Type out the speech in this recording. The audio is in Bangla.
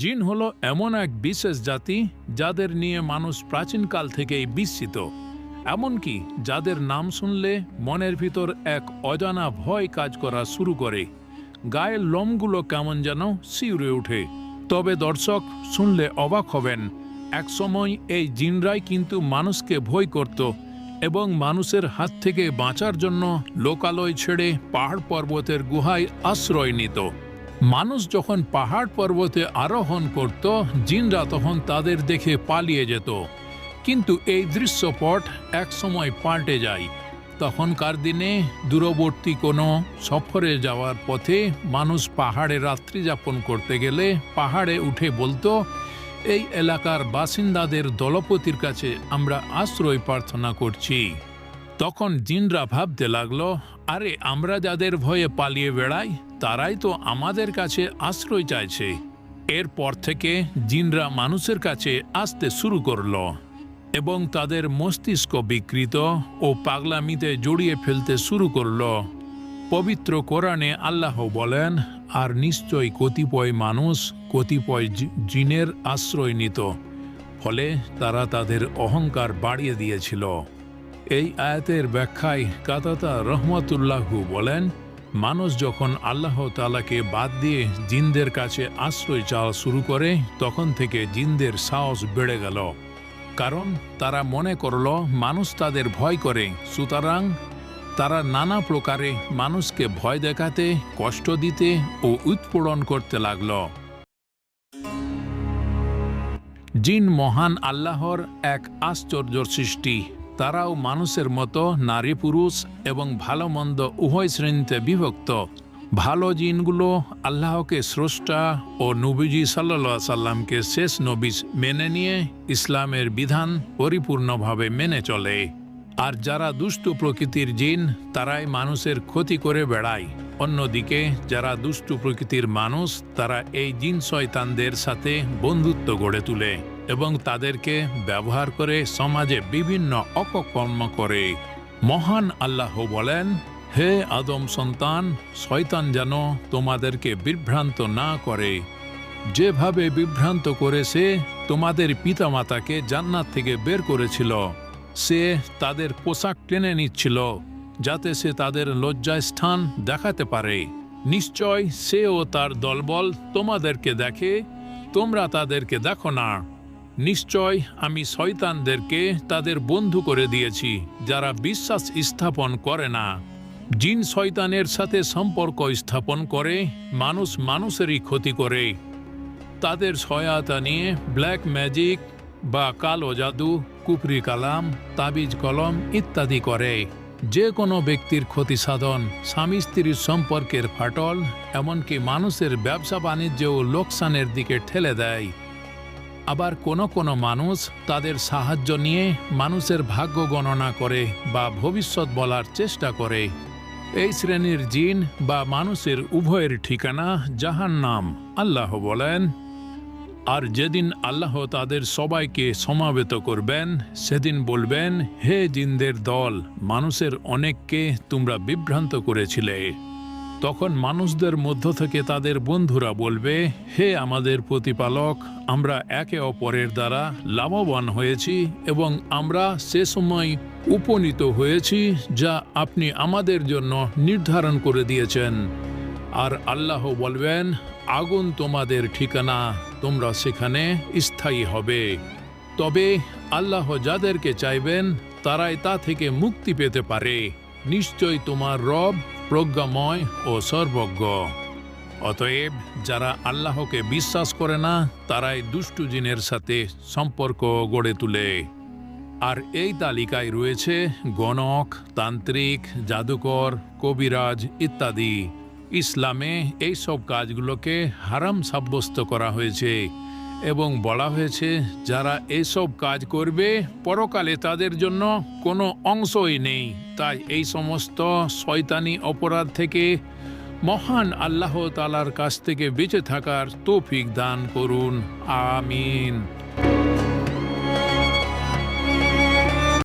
জিন হলো এমন এক বিশেষ জাতি যাদের নিয়ে মানুষ প্রাচীনকাল থেকেই বিস্মিত। এমনকি যাদের নাম শুনলে মনের ভিতর এক অজানা ভয় কাজ করা শুরু করে। গায়ের লোমগুলো কেমন যেন শিউরে ওঠে। তবে দর্শক শুনলে অবাক হবেন একসময় এই জিনরাই কিন্তু মানুষকে ভয় করত এবং মানুষের হাত থেকে বাঁচার জন্য লোকালয় ছেড়ে পাহাড় পর্বতের গুহায় আশ্রয় নিত। মানুষ যখন পাহাড় পর্বতে আরোহণ করত, জিনরা তখন তাদের দেখে পালিয়ে যেত। কিন্তু এই দৃশ্যপট এক সময় পাল্টে যায়। তখনকার দিনে দূরবর্তী কোনো সফরে যাওয়ার পথে মানুষ পাহাড়ে রাত্রি যাপন করতে গেলে পাহাড়ে উঠে বলতো, এই এলাকার বাসিন্দাদের দলপতির কাছে আমরা আশ্রয় প্রার্থনা করছি। তখন জিনরা ভাবতে লাগল, আরে, আমরা যাদের ভয়ে পালিয়ে বেড়াই তারাই তো আমাদের কাছে আশ্রয় চাইছে। এরপর থেকে জিনরা মানুষের কাছে আসতে শুরু করল এবং তাদের মস্তিষ্ক বিকৃত ও পাগলামিতে জড়িয়ে ফেলতে শুরু করল। পবিত্র কোরআনে আল্লাহ বলেন, আর নিশ্চয় কতিপয় মানুষ কতিপয় জিনের আশ্রয় নিত, ফলে তারা তাদের অহংকার বাড়িয়ে দিয়েছিল। এই আয়াতের ব্যাখ্যায় কাতাতা রহমতুল্লাহু বলেন মানুষ যখন আল্লাহ তালাকে বাদ দিয়ে জিনদের কাছে আশ্রয় চাওয়া শুরু করে, তখন থেকে জিনদের সাহস বেড়ে গেল। কারণ তারা মনে করল, মানুষ তাদের ভয় করে। সুতরাং তারা নানা প্রকারে মানুষকে ভয় দেখাতে, কষ্ট দিতে ও উৎপীড়ন করতে লাগল। জিন মহান আল্লাহর এক আশ্চর্য সৃষ্টি। তারাও মানুষের মতো নারী পুরুষ এবং ভালো মন্দ উভয় শ্রেণীতে বিভক্ত। ভালো জিনগুলো আল্লাহকে স্রষ্টা ও নবীজি সাল্লা সাল্লামকে শেষ নবী মেনে নিয়ে ইসলামের বিধান পরিপূর্ণভাবে মেনে চলে। আর যারা দুষ্টু প্রকৃতির জিন, তারাই মানুষের ক্ষতি করে বেড়ায়। অন্যদিকে যারা দুষ্টু প্রকৃতির মানুষ, তারা এই জিন শয়তানদের সাথে বন্ধুত্ব গড়ে তোলে। এবং তাদেরকে ব্যবহার করে সমাজে বিভিন্ন অপকর্ম করে। মহান আল্লাহ বলেন, হে আদম সন্তান, শয়তান যেন তোমাদেরকে বিভ্রান্ত না করে। যেভাবে বিভ্রান্ত করেছে, তোমাদের পিতামাতাকে জান্নাত থেকে বের করেছিল। সে তাদের পোশাক টেনে নিচ্ছিল, যাতে সে তাদের লজ্জাস্থান দেখাতে পারে। নিশ্চয় সে ও তার দলবল তোমাদেরকে দেখে, তোমরা তাদেরকে দেখো না। নিশ্চয় আমি শয়তানদেরকে তাদের বন্ধু করে দিয়েছি, যারা বিশ্বাস স্থাপন করে না। জিন শয়তানের সাথে সম্পর্ক স্থাপন করে, মানুষ মানুষেরই ক্ষতি করে। তাদের সহায়তা নিয়ে ব্ল্যাক ম্যাজিক বা কালো জাদু কুপরি কালাম, তাবিজ কলম ইত্যাদি করে। যে কোনো ব্যক্তির ক্ষতি সাধন, স্বামী স্ত্রীর সম্পর্কের ফাটল, এমনকি মানুষের ব্যবসা বাণিজ্যও লোকসানের দিকে ঠেলে দেয়। আবার কোনো কোনো মানুষ তাদের সাহায্য নিয়ে মানুষের ভাগ্য গণনা করে বা ভবিষ্যৎ বলার চেষ্টা করে। এই শ্রেণির জিন বা মানুষের উভয়ের ঠিকানা জাহান্নাম, আল্লাহ বলেন। আর যেদিন আল্লাহ তাদের সবাইকে সমাবেত করবেন, সেদিন বলবেন, হে জিনদের দল, মানুষের অনেককে তোমরা বিভ্রান্ত করেছিলে। তখন মানুষদের মধ্য থেকে তাদের বন্ধুরা বলবে, হে আমাদের প্রতিপালক, আমরা একে অপরের দ্বারা লাভবান হয়েছি এবং আমরা সে সময় উপনীত হয়েছি যা আপনি আমাদের জন্য নির্ধারণ করে দিয়েছেন। আর আল্লাহ বলবেন, আগুন তোমাদের ঠিকানা, তোমরা সেখানে স্থায়ী হবে। তবে আল্লাহ যাদেরকে চাইবেন, তারাই তা থেকে মুক্তি পেতে পারে। নিশ্চয় তোমার রব প্রজ্ঞাময় ও সর্বজ্ঞ। অতএব যারা আল্লাহকে বিশ্বাস করে না, তারাই দুষ্টু জিনের সাথে সম্পর্ক গড়ে তোলে। আর এই তালিকায় রয়েছে গণক, তান্ত্রিক, জাদুকর, কবিরাজ ইত্যাদি। ইসলামে এই সব কাজগুলোকে হারাম সাব্যস্ত করা হয়েছে। এবং বলা হয়েছে, যারা এসব কাজ করবে, পরকালে তাদের জন্য কোনো অংশই নেই। তাই এই সমস্ত শয়তানি অপরাধ থেকে মহান আল্লাহ তালার কাছ থেকে বেঁচে থাকার তৌফিক দান করুন। আমিন।